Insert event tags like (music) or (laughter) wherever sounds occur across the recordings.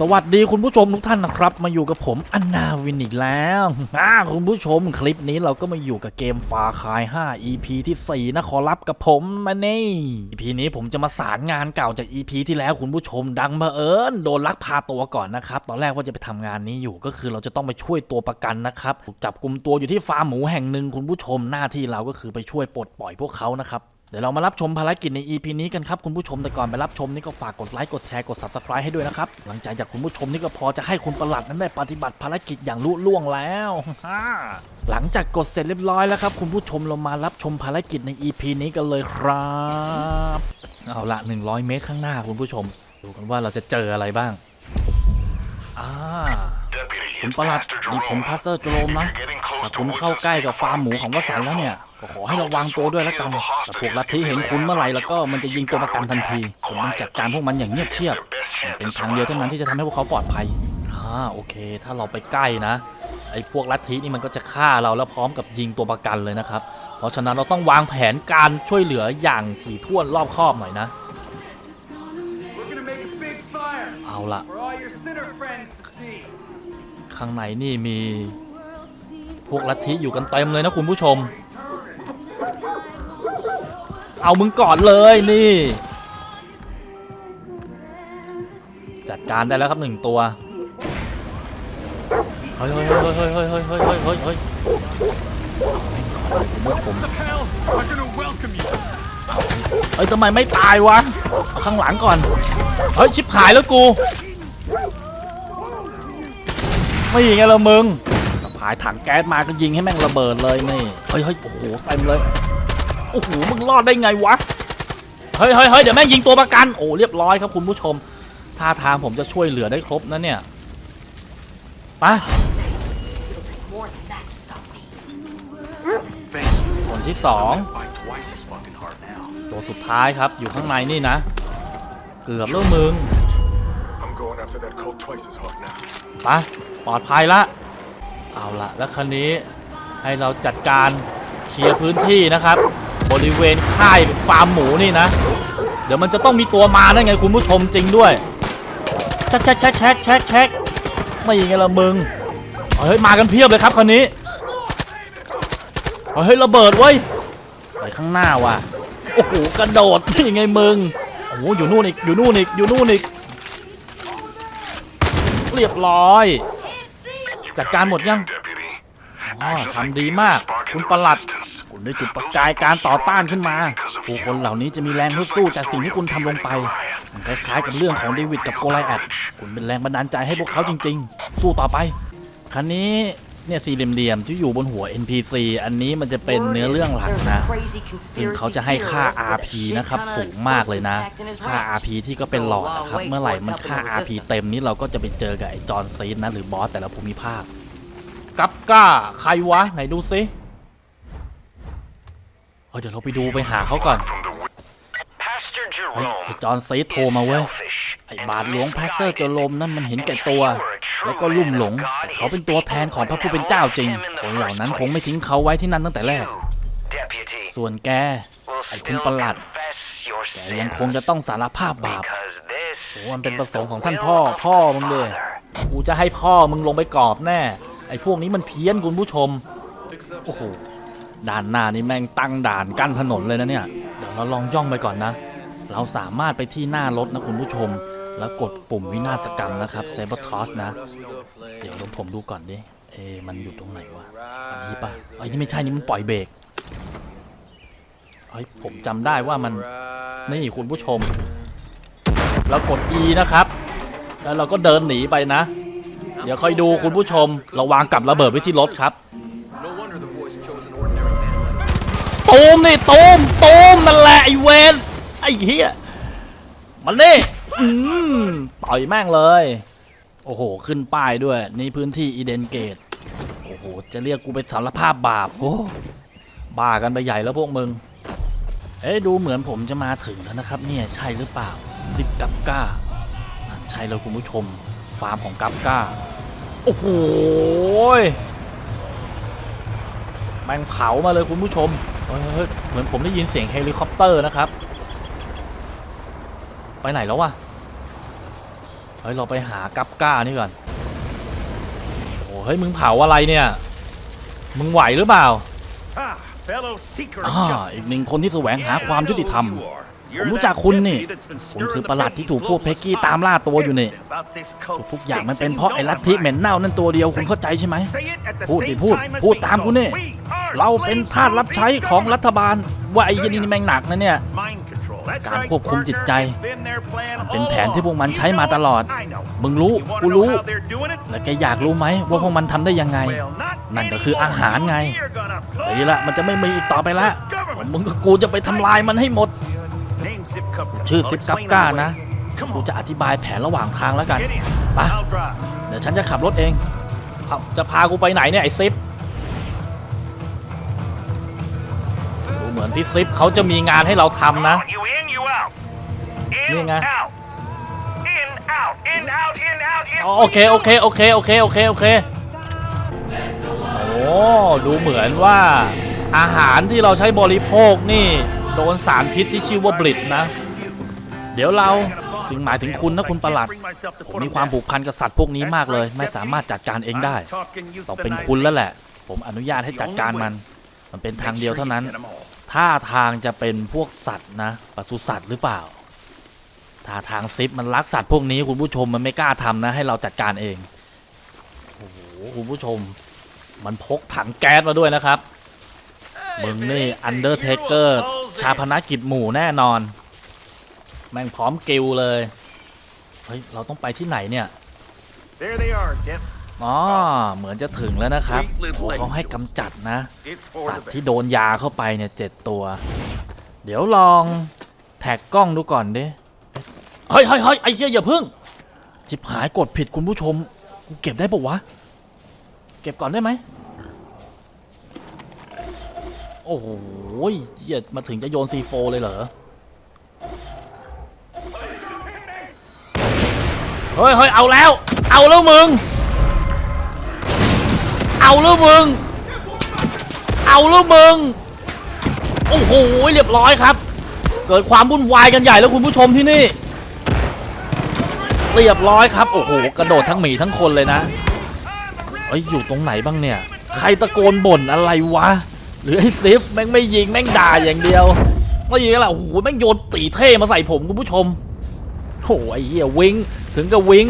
สวัสดีคุณผู้ชมทุกท่านนะครับ มาอยู่กับผมอันนาวินอีกแล้วคุณผู้ชมคลิปนี้เราก็มาอยู่กับเกมฟาคาย 5 EP ที่ 4 นะขอรับกับผมมาเนี่ EP นี้ผมจะมาสารงานเก่าจาก EP ที่แล้วคุณผู้ชมดังมาเอิญโดนลักพาตัวก่อนนะครับ ตอนแรกว่าจะไปทำงานนี้อยู่ก็คือเราจะต้องไปช่วยตัวประกันนะครับถูกจับกลุ่มตัวอยู่ที่ฟาร์มหมูแห่งหนึ่งคุณผู้ชมหน้าที่เราก็คือไปช่วยปลดปล่อยพวกเขานะครับ เดี๋ยวเรามารับชมภารกิจใน EP นี้กันครับคุณผู้ชมแต่ก่อนไปรับชมนี่ก็ฝากกดไลค์กดแชร์กด subscribe ให้ด้วยนะครับหลังจากจากคุณผู้ชมนี่ก็พอจะให้คุณประหลัดนั้นได้ปฏิบัติภารกิจอย่างลุล่วงแล้ว หลังจากกดเสร็จเรียบร้อยแล้วครับคุณผู้ชมเรามารับชมภารกิจใน EP นี้กันเลยครับเอาละ 100 เมตรข้างหน้าคุณผู้ชม ดูกันว่าเราจะเจออะไรบ้างอ่าคุณประหลัดนี่ผมพาสเตอร์โจรมนะถ้าคุณเข้าใกล้กับฟาร์มหมูของวสันแล้วเนี่ย ก็ขอให้ระวังตัวด้วยแล้วกัน แต่พวกลัทธิเห็นคุณเมื่อไหร่แล้วก็มันจะยิงตัวประกันทันที ผมต้องจัดการพวกมันอย่างเงียบเชียบ เป็นทางเดียวเท่านั้นที่จะทำให้พวกเขาปลอดภัย อ่าโอเค ถ้าเราไปใกล้นะ ไอ้พวกลัทธินี่มันก็จะฆ่าเราแล้วพร้อมกับยิงตัวประกันเลยนะครับ เพราะฉะนั้นเราต้องวางแผนการช่วยเหลืออย่างถี่ถ้วนรอบคอบหน่อยนะ เอาละข้างในนี่มีพวกลัทธิอยู่กันเต็มเลยนะคุณผู้ชม เอามึงก่อนเลยนี่ จัดการได้แล้วครับหนึ่งตัวเฮ้ยเฮ้ยเฮ้ยเฮ้ยเฮ้ยเฮ้ยเฮ้ยเฮ้ยเฮ้ยเฮ้ยผม Hell, I'm gonna welcome you. เฮ้ยทำไมไม่ตายวะเอาข้างหลังก่อนเฮ้ยชิบหายแล้วกูไม่ยิงไงละมึงสะพายถังแก๊สมาก็ยิงให้แม่งระเบิดเลยนี่เฮ้ยเฮ้ยโอ้โหเต็มเลย โอ้โหมึงรอดได้ไงวะเฮ้ยเฮ้ยเฮ้ยเดี๋ยวแม่งยิงตัวประกันโอ้เรียบร้อยครับคุณผู้ชมท่าทางผมจะช่วยเหลือได้ครบนะเนี่ยไปะ More than that to stop me. Thank you. คนที่สอง Fight twice as fucking hard now. ตัวสุดท้ายครับอยู่ข้างในนี่นะ เกือบแล้วมึง I'm going after that cult twice as hard now. ไปปลอดภัยละเอาละแล้วคันนี้ให้เราจัดการเคลียร์พื้นที่นะครับ บริเวณค่ายฟาร์มหมูนี่นะ เดี๋ยวมันจะต้องมีตัวมาได้ไงคุณผู้ชมจริงด้วยแช็คแช็คแช็คแช็คแช็คแช็คไม่ยังไงละมึงเฮ้ยมากันเพียบเลยครับคันนี้เฮ้ยระเบิดเว้ยไปข้างหน้าว่ะโอ้โหกระโดดนี่ยังไงมึงโอ้โหอยู่นู่นอีกอยู่นู่นอีกอยู่นู่นอีกเรียบร้อยจัดการหมดยังอ๋อทำดีมาก คุณประหลัด คุณได้จุดประกายการต่อต้านขึ้นมา ผู้คนเหล่านี้จะมีแรงฮึดสู้จากสิ่งที่คุณทำลงไป มันคล้ายๆกับเรื่องของเดวิดกับโกไลแอดคุณเป็นแรงบันดาลใจให้พวกเขาจริง ๆ สู้ต่อไป คันนี้เนี่ยสี่เหลี่ยมๆที่อยู่บนหัว NPC อันนี้มันจะเป็นเนื้อเรื่องหลักนะซึ่งเขาจะให้ค่า RP นะครับสูงมากเลยนะ ค่า RP ที่ก็เป็นหลอดนะครับ เมื่อไหร่มันค่า RP เต็มนี้เราก็จะไปเจอกับไอ้จอห์นซีนนะหรือบอสแต่ละภูมิภาค กับก้า ใครวะ ไหนดูซิ เฮ้ยเดี๋ยวเราไปดูไปหาเขาก่อน Pastor เฮ้ย Jerome. ไอ้จอห์นซีดโทรมาเว้ย ไอ้บาทหลวงแพสเซอร์เจอโรมนั่นมันเห็นแก่ตัว แล้วก็ลุ่มหลงแต่เขาเป็นตัวแทนของพระผู้เป็นเจ้าจริง คนเหล่านั้นคงไม่ทิ้งเขาไว้ที่นั่นตั้งแต่แรก Deputy, ส่วนแก will ไอ้คุณ still ประหลัด confess your แก sins ยังคงจะต้องสารภาพบาป because this โอ้มันเป็น is ประสงค์ the ของท่าน will พ่อ of พ่อ the มึงเลย Father. กูจะให้พ่อมึงลงไปกรอบแน่ ไอ้พวกนี้มันเพี้ยนคุณผู้ชม โอ้โห ด่านหน้านี่แม่งตั้งด่านกั้นถนนเลยนะเนี่ยเดี๋ยวเราลองย่องไปก่อนนะ เราสามารถไปที่หน้ารถนะคุณผู้ชม แล้วกดปุ่มวินาศกรรมนะครับเซเบอร์ทอสนะ เดี๋ยวผมดูก่อนดิ เอะมันอยู่ตรงไหนวะ อันนี้ปะไอ้นี่ไม่ใช่นี่มันปล่อยเบรกเฮ้ยผมจำได้ว่ามันนี่คุณผู้ชม เรากด E นะครับ แล้วเราก็เดินหนีไปนะ เดี๋ยวค่อยดูคุณผู้ชม เราวางกับระเบิดไว้ที่รถครับ ตูมนี่ตูมตูมนั่นแหละไอเวนไอเหี้ยมันนี่อืมต่อยแม่งเลย โอ้โห ขึ้นป้ายด้วย นี่พื้นที่อีเดนเกต โอ้โห จะเรียกกูไปสารภาพบาปโอ้บ้ากันไปใหญ่แล้วพวกมึง เอ๊ะดูเหมือนผมจะมาถึงแล้วนะครับ เนี่ยใช่หรือเปล่าซิปกัปก้าใช่แล้วคุณผู้ชม ฟาร์มของกัปก้า โอ้โหแม่งเผามาเลยคุณผู้ชม เฮ้ยเฮ้ยเหมือนผมได้ยินเสียงเฮลิคอปเตอร์นะครับ ไปไหนแล้ววะไปฮ้ย เราไปหากัปก้านี่ก่อน โอ้เฮ้ย มึงเผาอะไรเนี่ย มึงไหวหรือเปล่า Ah, fellow seeker อ่า of อีก justice. หนึ่งคนที่แสวงหา Yeah, ความ I ยุติ know ธรรม who you are. ผม You're รู้ that จักคุณนี่ deputy that's been คุณ stirring คือ the ประหลัด Peggy's ที่ถูกพวก global เพกกี้ spy. ตามล่าตัวอยู่นี่ Everything about this cult ทุกอย่าง stinks มันเป็น and เพราะ you ไอ้ know ลัท I'm ธิ right. เหม็นเน่านั่นตัวเดียว คุณเข้าใจใช่ไหม Say it at the พูดดิ same พูด time as พูด we ตามกู go. นี่ We are เราเป็นทาสรับใช้ของรัฐบาล ว่าไอ้ยี่นี่แม่งหนักนะเนี่ย การควบคุมจิตใจ เป็นแผนที่พวกมันใช้มาตลอด มึงรู้ กูรู้ และแกอยากรู้ไหมว่าพวกมันทำได้ยังไง นั่นก็คืออาหารไงดีละมันจะไม่มีอีกต่อไปละมึงกับกูจะไปทำลายมันให้หมด ชื่อซิปกัปก้านะ กูจะอธิบายแผนระหว่างทางแล้วกัน ไป เดี๋ยวฉันจะขับรถเอง จะพากูไปไหนเนี่ยไอ้ซิป ดูเหมือนพี่ซิปเขาจะมีงานให้เราทำนะ You in, you out. In, นี่ไง out. In, out. In, out. In, out. In. อ๋อโอเคโอเคโอเคโอเคโอเคโอเคโอ้ดูเหมือนว่าอาหารที่เราใช้บริโภคนี่โดนสารพิษที่ชื่อว่าบลิดนะ เดี๋ยวเราสิ่งหมายถึงคุณนะคุณประหลัดผมมีความผูกพันกับสัตว์พวกนี้มากเลย ไม่สามารถจัดการเองได้ ต้องเป็นคุณแล้วแหละ ผมอนุญาตให้จัดการมัน มันเป็นทางเดียวเท่านั้น ท่าทางจะเป็นพวกสัตว์นะปศุสัตว์หรือเปล่าท่าทางซิปมันรักสัตว์พวกนี้คุณผู้ชมมันไม่กล้าทำนะ ให้เราจัดการเองโอ้โหคุณผู้ชม มันพกถังแก๊สมาด้วยนะครับมึงนี่อันเดอร์เทเกอร์ชาพนักกิจหมู่แน่นอน แม่งพร้อมกิลเลย เฮ้ย เราต้องไปที่ไหนเนี่ย There they are, Dip. อ๋อเหมือนจะถึงแล้วนะครับโอ้เขาให้กำจัดนะ It's for สัต the ว์ที่ best. โดนยาเข้าไปเนี่ยเจ็ดตัว เดี๋ยวลองแท็กกล้องดูก่อนดิ เฮ้ยเฮ้ยเฮ้ยไอ้เหี้ยอย่าพึ่งจิบหายกดผิดคุณผู้ชม กูเก็บได้ปะวะ เก็บก่อนได้ไหม โอ้โหเหี้ยมาถึงจะโยนซีโฟเลยเหรอ เฮ้ยเฮ้ยเอาแล้ว เอาแล้วมึง เอาแล้วมึง เอาแล้วมึง โอ้โห เรียบร้อยครับ เกิดความวุ่นวายกันใหญ่แล้วคุณผู้ชมที่นี่ เรียบร้อยครับ โอ้โห กระโดดทั้งหมีทั้งคนเลยนะเอ้ยอยู่ตรงไหนบ้างเนี่ย ใครตะโกนบ่นอะไรวะ หรือไอ้ซิฟแม่งไม่ยิงแม่งด่าอย่างเดียวไม่ยิงแล้วล่ะโอ้โหแม่งโยนตีเท่มาใส่ผมคุณผู้ชมโอ้โหไอ้เหี้ยวิงถึงกับวิง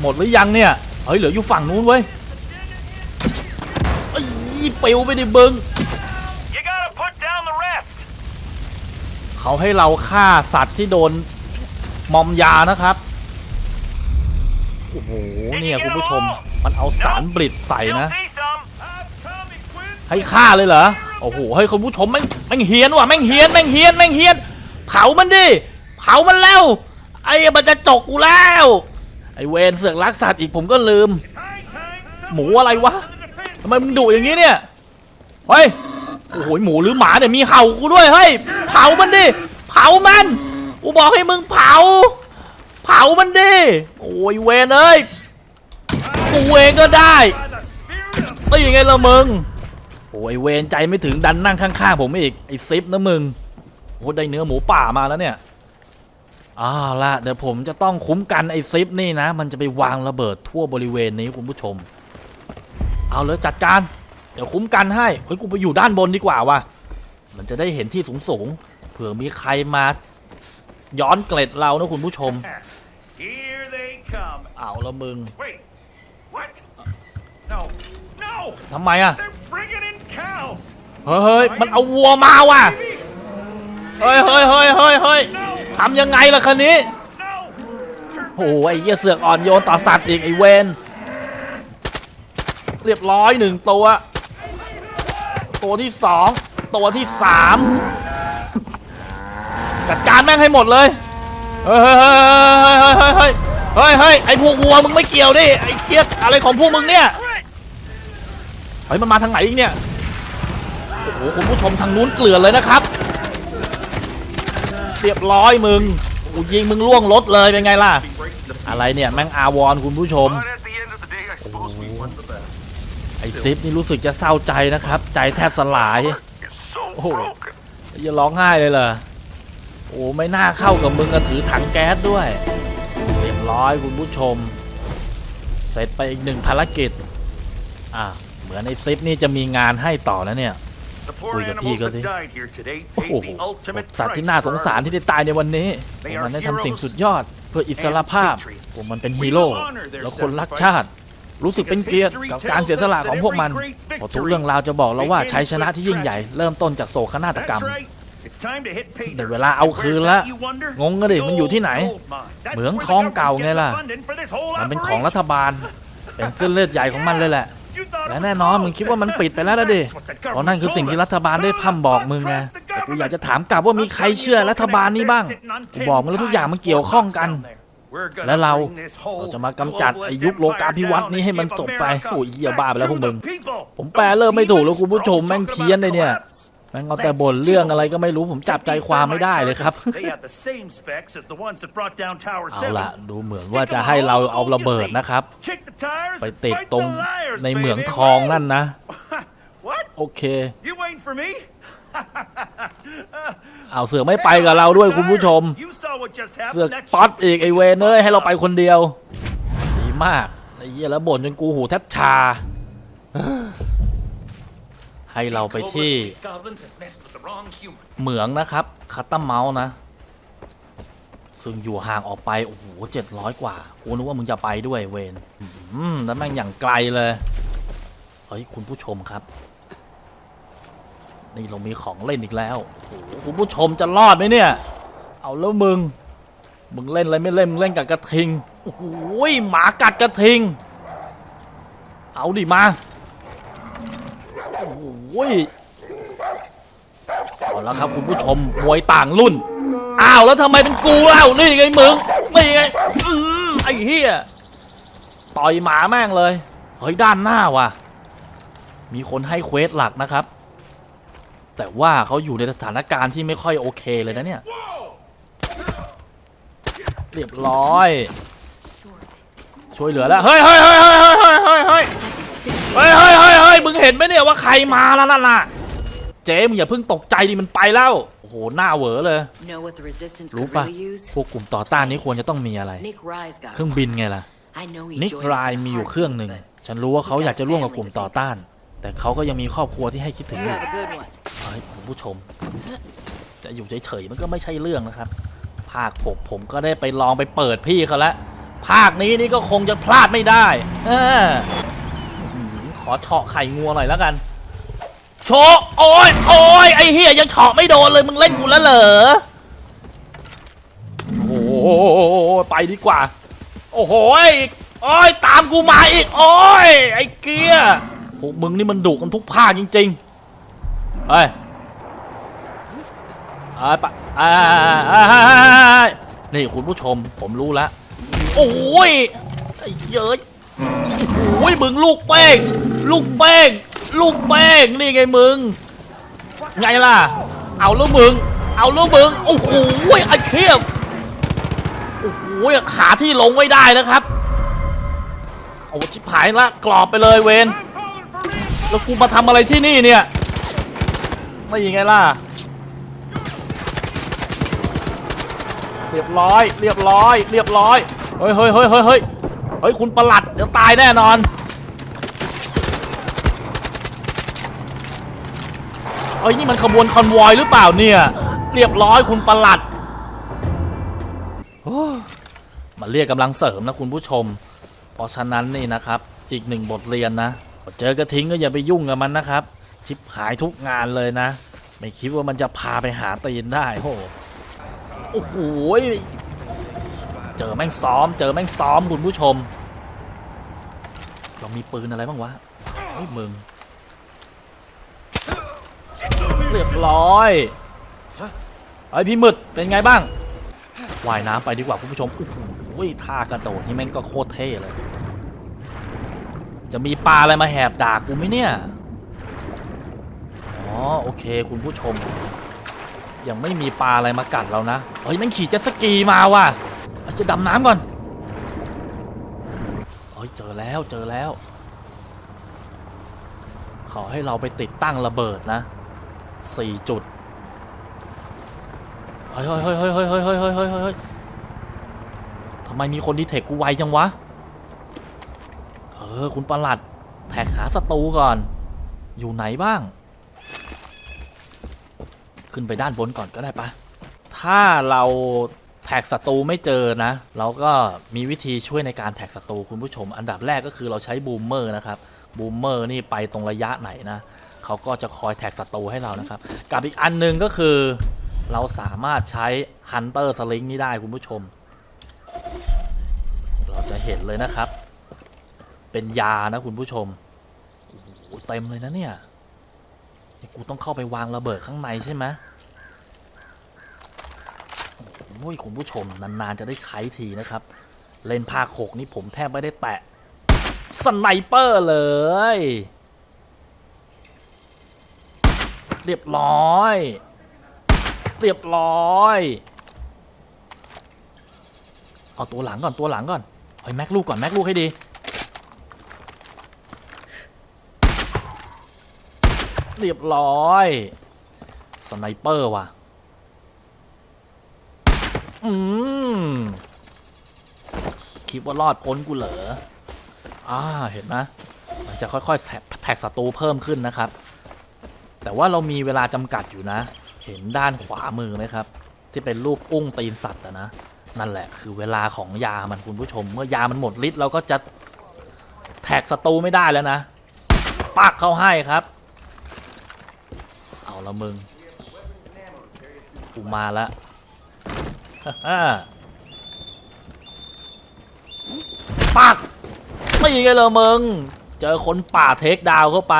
หมดหรือยังเนี่ย เฮ้ยเหลืออยู่ฝั่งนู้นเว้ย อ้ยปิวไปดิเบิง You gotta put down the rest. เขาให้เราฆ่าสัตว์ที่โดนมอมยานะครับ โอ้โห เนี่ยคุณผู้ชม มันเอาสารบริดใส่นะ You'll see some. ให้ฆ่าเลยเหรอ โอ้โหเฮ้ยคุณผู้ชมแม่งแม่งเฮี้ยนว่ะ แม่งเฮี้ยน แม่งเฮี้ยน แม่งเฮี้ยน เผามันดิ เผามันแล้ว ไอ้มันจะจกกูแล้ว ไอ้เวนเสือกรักสัตว์อีกผมก็ลืม High time หมูอะไรวะ ทำไมมึงดุอย่างนี้เนี่ย เฮ้ย โอ้โหหมูหรือหมาเนี่ยมีเห่ากูด้วย เฮ้ย เผามันดิ เผามัน กูบอกให้มึงเผา เผามันดิ โอ้ยเวนเอ้ย กูเองก็ได้ไม่ยังไงละมึง โอ้ยเวนใจไม่ถึงดันนั่งข้างๆผมอีก ไอ้ซิปนะมึง โอ้ได้เนื้อหมูป่ามาแล้วเนี่ยอ้าวละเดี๋ยวผมจะต้องคุ้มกันไอ้ซิปนี่นะ มันจะไปวางระเบิดทั่วบริเวณนี้คุณผู้ชม เอาเลยจัดการ เดี๋ยวคุ้มกันให้เฮ้ยกูไปอยู่ด้านบนดีกว่าว่ะมันจะได้เห็นที่สูงๆเผื่อมีใครมาย้อนเกล็ดเรานะคุณผู้ชม Here they come. เอาละมึง Wait. What? No. No. ทำไมอะ They're bringing in cows. เฮ้ยเฮ้ยมันเอาวัวมาว่ะ Baby. เฮ้ยเฮ้ยเฮ้ยเฮ้ยเฮ้ย No. ทำยังไงล่ะคันนี้ No. โอ้โหไอ้เหี้ยเสือกอ่อนโยนต่อสัตว์อีกไอ้เวน เรียบร้อยหนึ่งตัว ตัวที่สองตัวที่สามจัดการแม่งให้หมดเลย เฮ้ยเฮ้ยเฮ้ยเฮ้ยเฮ้ยเฮ้ยเฮ้ยไอ้พวกวัวมึงไม่เกี่ยวดิไอ้เกียดอะไรของพวกมึงเนี่ยเฮ้ยมันมาทางไหนอีกเนี่ยโอ้โหคุณผู้ชมทางนู้นเกลือเลยนะครับเรียบร้อยมึงกูยิงมึงล่วงรถเลยเป็นไงล่ะ อะไรเนี่ยแม่งอาวรคุณผู้ชม ซิปนี่รู้สึกจะเศร้าใจนะครับ ใจแทบสลาย It's so Oh. broken. จะร้องไห้เลยเหรอโอ้ไม่น่าเข้ากับมึงอะถือถังแก๊สด้วยเรียบร้อยคุณผู้ชม เสร็จไปอีกหนึ่งภารกิจ อะเหมือนในซิปนี่จะมีงานให้ต่อแล้วเนี่ย The poor Ui, animals Pico, that di. died here today โอ้โหสัตว์ที่น่าสงสารที่ได้ตายในวันนี้มันได้ทำสิ่งสุดยอด เพื่ออิสรภาพ and patriots. พวกมันเป็นฮีโร่แล้วคนรักชาติ รู้สึกเป็นเกียรติกับการเสียสละของพวกมันเพราะทุกเรื่องราวจะบอกเราว่าชัยชนะที่ยิ่งใหญ่เริ่มต้นจากโศกนาฏกรรม That's right. It's time to hit pay ได้ dirt. เวลาเอา And คืน where's ละ that, you wonder? งงก็ดิ The มันอยู่ที่ไหน gold mine. That's เหมือง where the ทองเก่า government's ไง getting ล่ะ the funding for this whole มันเป็นของรั operation. ฐบาล เป็นเส้นเลือดใหญ่ของมันเลยแหละ You thought it และ was แน่นอน closed. มึงคิดว่ามันปิดไปแล้วนะดิ That's what the เพราะนั่นคือสิ่งที่ government รัฐบาลได้พร่ำบอกมึงไง แต่กูอยากจะถามกลับว่ามีใครเชื่อรัฐบาลนี้บ้างกูบอกมึงแล้วทุกอย่างมันเกี่ยวข้องกัน และเราเราจะมากำจัดไอ้ยุคโลกาภิวัตน์นี้ให้มันจบไปโอ้ยเหี้ยบ้าไปแล้วพวกมึงผมแปลเริ่มไม่ถูกแล้วคุณผู้ชมแม่งเพี้ยนเลยเนี่ยแม่งเอาแต่บ่นเรื่องอะไรก็ไม่รู้ผมจับใจความไม่ได้เลยครับ เอาละดูเหมือนว่าจะให้เราเอาระเบิดนะครับ ไปติดตรงในเหมืองทองนั่นนะ What? โอเค You waiting for me? เอาเสือกไม่ไปกับเราด้วยคุณผู้ชม You saw what just happened. เสือก That ป๊อต shit อีกไอเวนเอ้ยให้เราไปคนเดียว ดีมากไอ้เหี้ยแล้วบ่นจนกูหูแทบชา ให้เราไปที่ Goblins have messed with the wrong human. เหมืองนะครับคัตตาเมาส์นะ ซึ่งอยู่ห่างออกไป โอ้โหเจ็ดร้อยกว่ากูนึกว่ามึงจะไปด้วยเวนอืมแล้วแม่งอย่างไกลเลยเฮ้ยคุณผู้ชมครับ นี่เรามีของเล่นอีกแล้วโอ้โหคุณผู้ชมจะรอดไหมเนี่ย เอาแล้วมึง มึงเล่นอะไรไม่เล่นมึงเล่นกับกระทิง โอ้โหหมากัดกระทิง เอาดิมา โอ้โหเอาละครับคุณผู้ชมมวยต่างรุ่น อ้าวแล้วทำไมเป็นกูเล่านี่ไงมึง นี่ไงอืมไอ้เหี้ย ต่อยหมาแม่งเลย เฮ้ยด้านหน้าว่ะ มีคนให้เควสหลักนะครับ แต่ว่าเขาอยู่ในสถานการณ์ที่ไม่ค่อยโอเคเลยนะเนี่ย เรียบร้อย ช่วยเหลือแล้ว เฮ้ยเฮ้ยเฮ้ยเฮ้ยเฮ้ยเฮ้ยเฮ้ยเฮ้ยเฮ้ยเฮ้ยเฮ้ยมึงเห็นไหมเนี่ยว่าใครมาแล้วนั่นน่ะ เจ๊มึงอย่าเพิ่งตกใจดิมันไปแล้ว โอ้โห หน้าเหวอเลย รู้ could ปะพวกกลุ่มต่อต้านนี้ควรจะต้องมีอะไร เครื่องบินไงล่ะ นิกรายมีอยู่เครื่องหนึ่ง ฉันรู้ว่าเขาอยากจะร่วมกับกลุ่มต่อต้าน แต่เขาก็ยังมีครอบครัวที่ให้คิดถึงอยู่ เฮ้ยคุณผู้ชม จะอยู่เฉยๆมันก็ไม่ใช่เรื่องนะครับ ภาคผมผมก็ได้ไปลองไปเปิดพี่เขาแล้วภาคนี้นี่ก็คงจะพลาดไม่ได้อขอเฉาะไข่งัวหน่อยแล้วกัน โชะโอ้ยโอ้ยไอเฮียยังเฉาะไม่โดนเลยมึงเล่นกูแล้วเหรอโอ้โหไปดีกว่า โอ้โหยโอ้ยตามกูมาอีก โอ้ยไอ้เกียร์พวกมึงนี่มันดุกันทุกภาคจริง ๆ เฮ้ยเอ้ยปะเอ้ยนี่คุณผู้ชมผมรู้แล้ว โอ้ยเย้ยโอ้ยมึงลูกเป้ง ลูกเป้ง ลูกเป้ง นี่ไงมึง ไงล่ะ เอาแล้วมึง เอาแล้วมึง โอ้โหไอ้เคียบโอ้โหหาที่ลงไม่ได้นะครับโอ้ชิบหายละกรอบไปเลยเวนแล้วกูมาทำอะไรที่นี่เนี่ย ไม่ยังไงล่ะ เรียบร้อย เรียบร้อย เรียบร้อย เฮ้ยเฮ้ยเฮ้ยเฮ้ยเฮ้ยเฮ้ย คุณประหลัด เดี๋ยวตายแน่นอนเอ้ย นี่มันขบวนคอนวอยหรือเปล่าเนี่ย เรียบร้อยคุณประหลัดมาเรียกกำลังเสริมนะคุณผู้ชม เพราะฉะนั้นนี่นะครับ อีกหนึ่งบทเรียนนะ เจอกระทิ้งก็อย่าไปยุ่งกับมันนะครับ ชิบหายทุกงานเลยนะ ไม่คิดว่ามันจะพาไปหาตีนได้โหโอ้โหเจอแม่งซ้อม เจอแม่งซ้อมคุณผู้ชม เรามีปืนอะไรบ้างวะเฮ้ยมึงเรียบร้อยไอพี่หมึดเป็นไงบ้างว่ายน้ำไปดีกว่าคุณผู้ชมโอ้โหท่ากระโดดนี่แม่งก็โคตรเท่เลย จะมีปลาอะไรมาแหบด่ากูไหมเนี่ย โอเคคุณผู้ชม ยังไม่มีปลาอะไรมากัดเรานะเฮ้ยม่งขี่เจ็ตสกีมาว่ะเอาจะดำน้ำก่อนเฮ้ยเจอแล้วเจอแล้วขอให้เราไปติดตั้งระเบิดนะสี่จุดเฮ้ยเฮ้ยเฮ้ยเฮ้ยเฮ้ยเฮ้ยเฮ้ยเฮ้ยเฮ้ยเฮ้ยทำไมมีคนดีเทคกูไวจังวะ เออ คุณประหลัด แท็กหาศัตรูก่อน อยู่ไหนบ้าง ขึ้นไปด้านบนก่อนก็ได้ปะถ้าเราแท็กศัตรูไม่เจอนะ เราก็มีวิธีช่วยในการแท็กศัตรูคุณผู้ชม อันดับแรกก็คือเราใช้บูมเมอร์นะครับบูมเมอร์นี่ไปตรงระยะไหนนะเขาก็จะคอยแท็กศัตรูให้เรานะครับ กับอีกอันหนึงก็คือ เราสามารถใช้ฮันเตอร์สลิงนี่ได้คุณผู้ชม เราจะเห็นเลยนะครับ เป็นยานะคุณผู้ชมโอ้โหเต็มเลยนะเนี่ยนี่กูต้องเข้าไปวางระเบิดข้างในใช่ไหม โอ้ยคุณผู้ชมนานๆจะได้ใช้ทีนะครับ เลนภาคหกนี่ผมแทบไม่ได้แตะสไนเปอร์เลย เรียบร้อย เรียบร้อย เอาตัวหลังก่อนตัวหลังก่อนเฮ้ยแม็กลูกก่อนแม็กลูกให้ดีเรียบร้อย สไนเปอร์ว่ะ อืมคิดว่ารอดพ้นกูเหรออ่าเห็นไหมมันจะค่อยๆแท็กศัตรูเพิ่มขึ้นนะครับ แต่ว่าเรามีเวลาจำกัดอยู่นะ เห็นด้านขวามือไหมครับ ที่เป็นรูปอุ้งตีนสัตว์อะนะ นั่นแหละคือเวลาของยามันคุณผู้ชม เมื่อยามันหมดฤทธิ์เราก็จะแท็กศัตรูไม่ได้แล้วนะ ปักเข้าให้ครับ เอาละมึงกูมาแล้ว ปักไม่ยังไงเลยมึง เจอคนป่าเทคดาวเข้าไป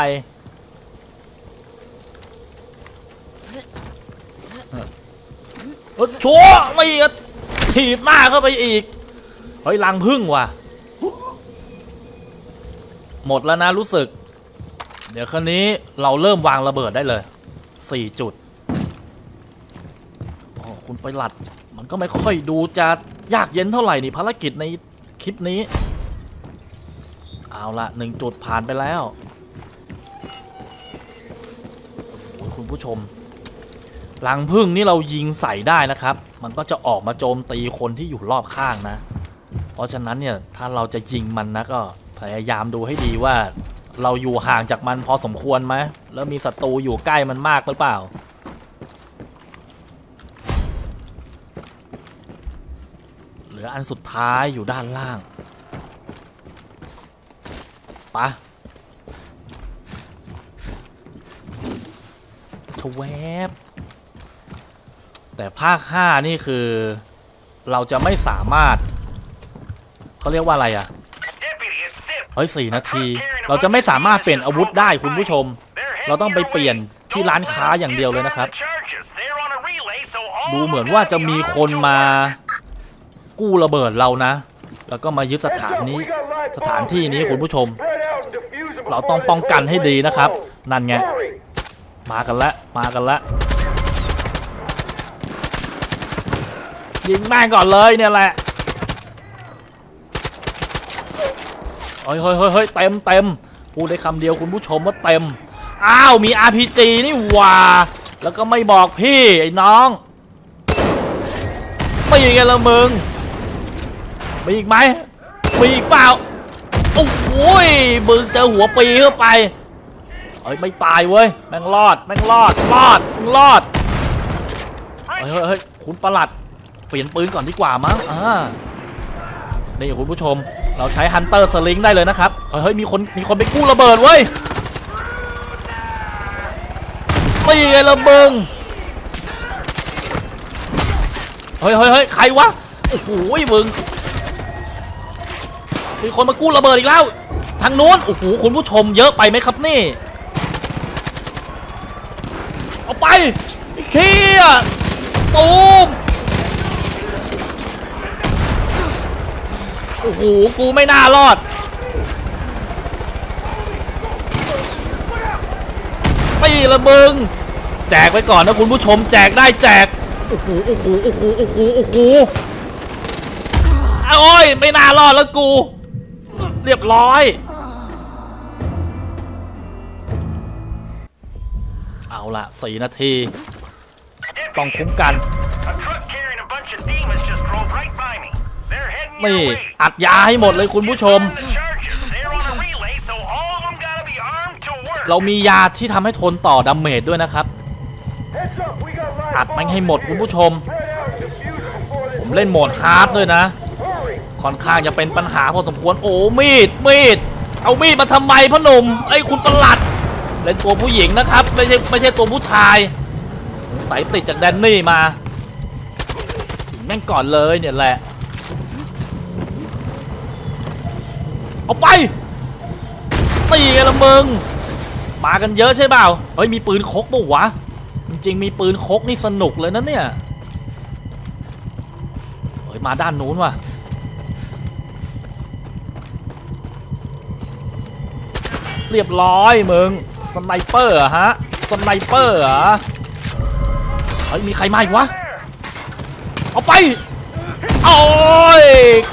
ชัวไม่ก็ถีบหน้าเข้าไปอีก เฮ้ยลังพึ่งว่ะ หมดแล้วนะรู้สึก เดี๋ยวคืนนี้เราเริ่มวางระเบิดได้เลยสี่จุด อ๋อ คุณไปหลัด ก็ไม่ค่อยดูจะยากเย็นเท่าไหร่นี่ภารกิจในคลิปนี้ เอาละหนึ่งจุดผ่านไปแล้วคุณผู้ชมรังพึ่งนี่เรายิงใส่ได้นะครับ มันก็จะออกมาโจมตีคนที่อยู่รอบข้างนะ เพราะฉะนั้นเนี่ยถ้าเราจะยิงมันนะก็พยายามดูให้ดีว่า เราอยู่ห่างจากมันพอสมควรไหมแล้วมีศัตรูอยู่ใกล้มันมากหรือเปล่า ลืออันสุดท้ายอยู่ด้านล่างปะชวบแต่ภาค 5 นี่คือ เราจะไม่สามารถเขาเรียกว่าอะไรอะเฮ้ยสี่นาที เราจะไม่สามารถเปลี่ยนอาวุธได้คุณผู้ชม เราต้องไปเปลี่ยนที่ร้านค้าอย่างเดียวเลยนะครับ ดูเหมือนว่าจะมีคนมา กู้ระเบิดเรานะ แล้วก็มายึดสถานนี้ สถานที่นี้คุณผู้ชม เราต้องป้องกันให้ดีนะครับ นั่นไง มากันแล้วมากันแล้วยิงแม่งก่อนเลยเนี่ยแหละเฮ้ยเฮ้ยเฮ้ยเฮ้ยเต็มเต็มพูดได้คำเดียวคุณผู้ชมว่าเต็ม อ้าว มี RPG นี่หว่า แล้วก็ไม่บอกพี่ ไอ้น้องไม่ยังไงละมึง มีอีกไหมมีอีกเปล่าโอ้โหยมึงเจอหัวปีเข้าไปเฮ้ยไม่ตายเว้ยแม่งรอดแม่งรอดรอดมึงรอดเฮ้ยเฮ้ยคุณประหลัดเปลี่ยนปืนก่อนดีกว่ามั้งอ่านี่คุณผู้ชม เราใช้ฮันเตอร์สลิงได้เลยนะครับเฮ้ยมีคนมีคนไปกู้ระเบิดเว้ยไม่ไงละมึงเฮ้ยเฮ้ยเฮ้ยใครวะโอ้โหมึง มีคนมากู้ระเบิดอีกแล้ว ทางนู้นโอ้โหคุณผู้ชมเยอะไปไหมครับนี่เอาไปเคียตูมโอ้โหกูไม่น่ารอดตีละมึง แจกไปก่อนนะคุณผู้ชมแจกได้แจก โอ้โหโอ้โหโอ้โหโอ้โหโอ้โหโอ้ยไม่น่ารอดแล้วกู เรียบร้อย เอาละสี่นาที ต้องคุ้มกัน A truck carrying a bunch of demons just drove right by me. They're heading นี่ your way. อัดยาให้หมดเลยคุณผู้ชม On the charges. They're on a relay, so all of them gotta be armed to work. เรามียาที่ทำให้ทนต่อดาเมจด้วยนะครับ Heads up, we got live อัดแม่งให้หมดคุณผู้ชม Spread out and defuse before ผ this มเล่นโหมดฮาร์ดด้วยนะ Hurry! ค่อนข้างจะเป็นปัญหาพอสมควรโอ้มีดมีดเอามีดมาทำไมพ่อหนุ่มไอ้คุณประหลัดเล่นตัวผู้หญิงนะครับไม่ใช่ไม่ใช่ตัวผู้ชายสายติดจากแดนนี่มาแม่งก่อนเลยเนี่ยแหละ เอาไปตีกันละมึงมากันเยอะใช่เปล่าเฮ้ยมีปืนคกปะวะจริงๆมีปืนคกนี่สนุกเลยนะเนี่ยเฮ้ยมาด้านนู้นว่ะ เรียบร้อยมึงสไนเปอร์ฮะสไนเปอร์เหรอเฮ้ยมีใครมาอีกวะ เอาไป โอ้ย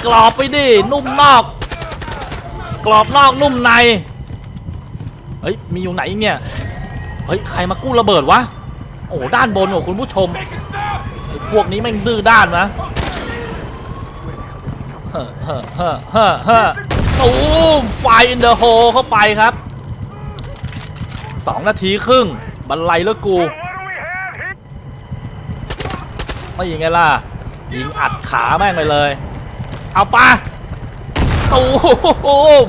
กรอบไปดิ นุ่มนอก กรอบนอกนุ่มใน เฮ้ย มีอยู่ไหนเนี่ย เฮ้ย ใครมากู้ระเบิดวะ โอ้ด้านบนโอ้คุณผู้ชม พวกนี้แม่งดื้อด้านนะเฮ้อเฮ้อเฮ้อเฮ้อเฮ้อตูมไฟอินเดอะโฮเข้าไปครับ สองนาทีครึ่ง บันไลแล้วกูไม่ยิงไงล่ะ ยิงอัดขาแม่งไปเลย เอาปะตูม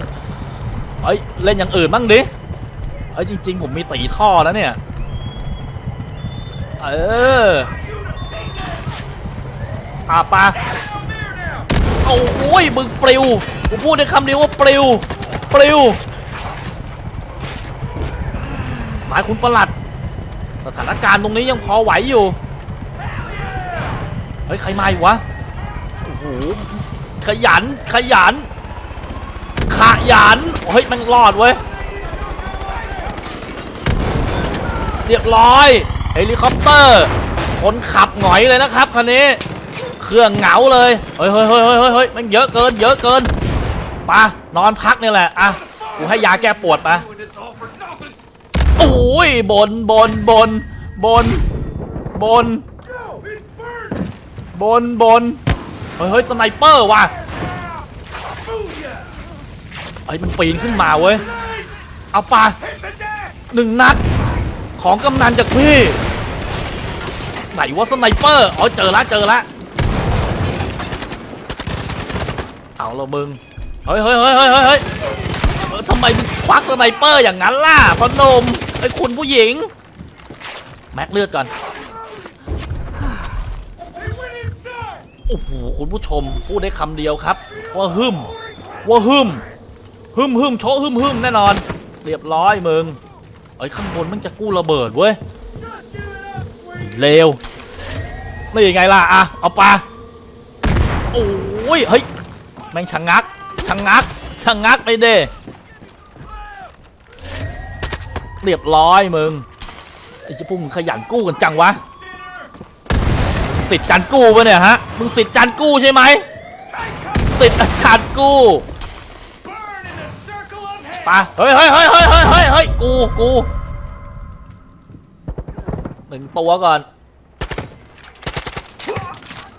เฮ้ย เล่นอย่างอื่นบ้างดิเฮ้ยจริง ๆ ผมมีตีท่อแล้วเนี่ย เอออาปะโอ้ยมึงปลิว กูพูดได้คำเดียวว่าปลิว ปลิวหมายคุณประหลัด สถานการณ์ตรงนี้ยังพอไหวอยู่ เฮ้ย ใครมาอีกวะ โอ้โห ขยัน ขยัน ขยัน เฮ้ย มันรอดเว้ย เรียบร้อย เฮลิคอปเตอร์ คนขับหงอยเลยนะครับคันนี้ เครื่องเหงาเลย เฮ้ยเฮ้ยเฮ้ยเฮ้ยเฮ้ยเฮ้ยมันเยอะเกิน เยอะเกินไปะนอนพักนี่แหละ อะ กูให้ยาแก้ปวดปะ โอ้ยบนบนบนบนบนบนบนเฮ้ยเฮ้ยสไนเปอร์ว่ะเฮ้ยมันปีนขึ้นมาเว้ย เอาปะหนึ่งนัด ของกำนันจากพี่ ไหนว่าสไนเปอร์อ๋อเจอละเจอละเอาละมึงเฮ้ยเฮ้ยเฮ้ยเฮ้ยเฮ้ยเฮ้ยทำไมมึงควักสไนเปอร์อย่างนั้นล่ะพอนม อ้คุณผู้หญิง แม็กเลือดก่อนโอ้โหคุณผู้ชมพูดได้คำเดียวครับ ว่าหึมว่าหึมหึมหึมโชะหึมหึมแน่นอน เรียบร้อยมึงไอ้ข้างบนมันจะกู้ระเบิดเว้ยเลวนี่ยังไงล่ะอะเอาปะโอ้ยเฮ้ยแม่งชะงักชะงักชะงักไปเด้ เรียบร้อยมึงไอ้เจ้าพวกมึงขยันกู้กันจังวะสิทธิ์จันกู้ปะเนี่ยฮะมึงสิทธิ์จันกู้ใช่ไหมสิทธิ์อาจารย์กู้ไปเฮ้ยเฮ้ยเฮ้ยเฮ้ยเฮ้ยเฮ้ยเฮ้ยกูกูหนึ่งตัวก่อน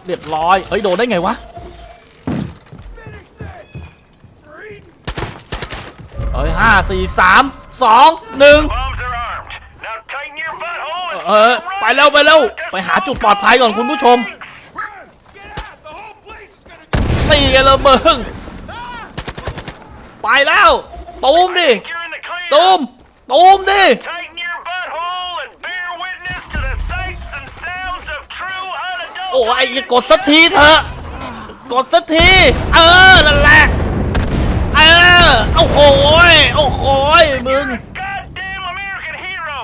เรียบร้อยเฮ้ยโดนได้ไงวะเฮ้ยห้าสี่สาม สองหนึ่ง Bombs are armed. Now tighten your butthole and เออไปเร็วไปเร็วไปหาจุดปลอดภัยก่อนคุณผู้ชมตีกันละมึงไปแล้วตูมดิ You're in the clear. ตูมตูมดิ Tighten your butthole and bear witness to the sights and sounds of true โอ้ย unadulterated กดสักทีเถอะกดสักที เออนั่นแหละ เออโอ้โหยโอ้โหยมึง You're a goddamn American hero.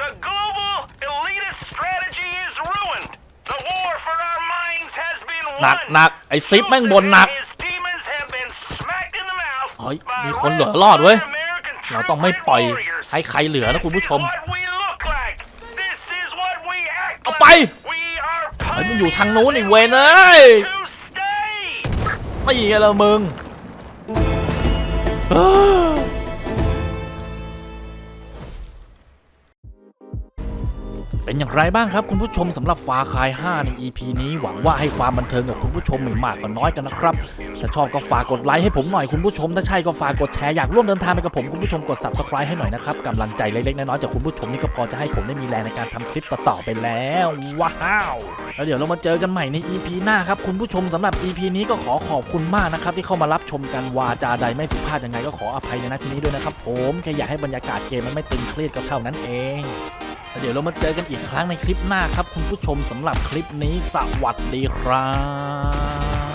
The global elitist strategy is ruined. The war for our minds has been หนัก won. หนักไอ้ซิปแม่งบนหนัก His demons have been smacked in the mouth เฮ้ย by มีคนเหลือรอดเว้ย American เราต้องไม่ปล่อย true warriors. ให้ใครเหลือนะคุณผู้ชม What we look like. This is what we act เอาไป like. We are เฮ้ยมันอยู่ทางนู้นอีกเวนเอ้ย to stay. ตีกันละมึง Oh! (gasps) (laughs) เป็นอย่างไรบ้างครับคุณผู้ชมสำหรับฟาคาย5ใน EP นี้หวังว่าให้ความบันเทิงกับคุณผู้ชมไม่มากก็น้อยกันนะครับ ถ้าชอบก็ฝากกดไลค์ให้ผมหน่อยคุณผู้ชม ถ้าใช่ก็ฝากกดแชร์อยากร่วมเดินทางไปกับผมคุณผู้ชมกด subscribe ให้หน่อยนะครับกำลังใจเล็กๆน้อยๆจากคุณผู้ชมนี่ก็พอจะให้ผมได้มีแรงในการทำคลิปต่อๆไปแล้วว้าวแล้วเดี๋ยวเรามาเจอกันใหม่ใน EP หน้าครับคุณผู้ชมสำหรับ EP นี้ก็ขอขอบคุณมากนะครับที่เข้ามารับชมกันวาจาใดไม่สุภาพยังไงก็ขออภัยในนาที่นี้ด้วยนะครับผมแค่อยากให้บรรยากาศเกมมันไม่ตึงเครียดก็เท่านั้นเอง เดี๋ยวเรามาเจอกันอีกครั้งในคลิปหน้าครับ คุณผู้ชมสำหรับคลิปนี้สวัสดีครับ